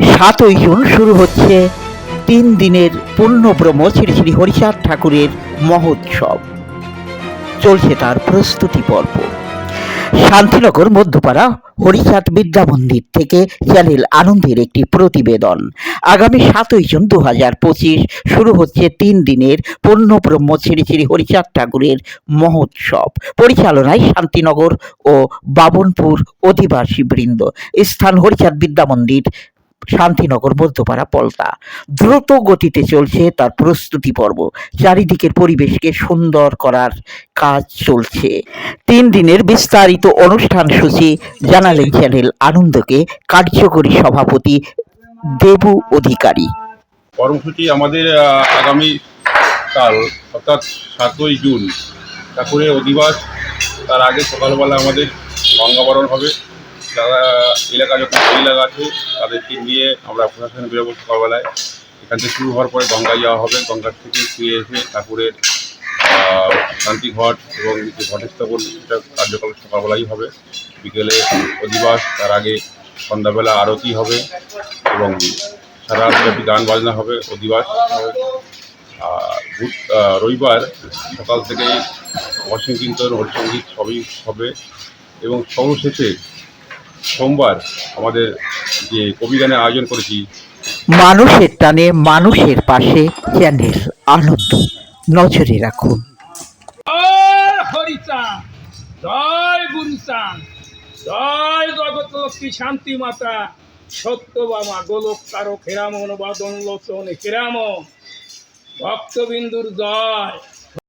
সাতই জুন শুরু হচ্ছে তিন দিনের পূর্ণব্রহ্ম শ্রী শ্রী হরিচাঁদ ঠাকুরের মহোৎসব। চলছে তার প্রস্তুতি পর্ব। শান্তিনগর মধ্যপাড়া হরিচাঁদ বিদ্যা মন্দির থেকে চ্যানেল আনন্দের একটি প্রতিবেদন। আগামী সাতই জুন দু হাজার পঁচিশ শুরু হচ্ছে তিন দিনের পূর্ণব্রহ্ম শ্রী শ্রী হরিচাঁদ ঠাকুরের মহোৎসব। পরিচালনায় শান্তিনগর ও বাবনপুর অধিবাসী বৃন্দ। স্থান হরিচাঁদ বিদ্যা মন্দির শান্তিনগর, মধ্যপাড়া পলতা দ্রুত গতিতে চলছে তার প্রস্তুতি পর্ব। চারিদিকের পরিবেশকে সুন্দর করার কাজ চলছে। তিন দিনের বিস্তারিত অনুষ্ঠান সূচি জানালেন চ্যানেল আনন্দকে কার্যকরী সভাপতি দেবু অধিকারী। কর্মসূচি আমাদের আগামী কাল, অর্থাৎ সাতই জুন। ঠাকুরের অধিবাস, তার আগে সকালবেলা আমাদের গঙ্গাবরণ হবে। যারা এলাকা যত এলাকা আছে, তাদেরকে নিয়ে আমরা প্রশাসনে বেরোবো সকালবেলায় এখান থেকে শুরু হওয়ার পরে গঙ্গা যাওয়া হবে। গঙ্গার থেকে ফিরে এসে ঠাকুরের শান্তিঘট এবং যে ঘটস্থাপন সেটা কার্যকলাপ সকালবেলাই হবে। বিকেলে অধিবাস, তার আগে সন্ধ্যাবেলা আরতি হবে এবং সারা রাতব্যাপী গান বাজনা হবে, অধিবাস রবিবার সকাল থেকেই অসীম কীর্তন হরিসঙ্গীত সবই হবে এবং সর্বশেষে সোমবার আমাদের যে কবিগানের আয়োজন করেছি মানুষের টানে মানুষের পাশে চ্যানেল আনন্দ। নজরে রাখুন। জয় হরিচাঁদ জয় গুরুচাঁদ জয় জগৎলক্ষ্মী শান্তি মাতা সত্যবামা গোলক কারও খেরামন বাদন লোচন খেরাম ভক্তবিন্দুর জয়।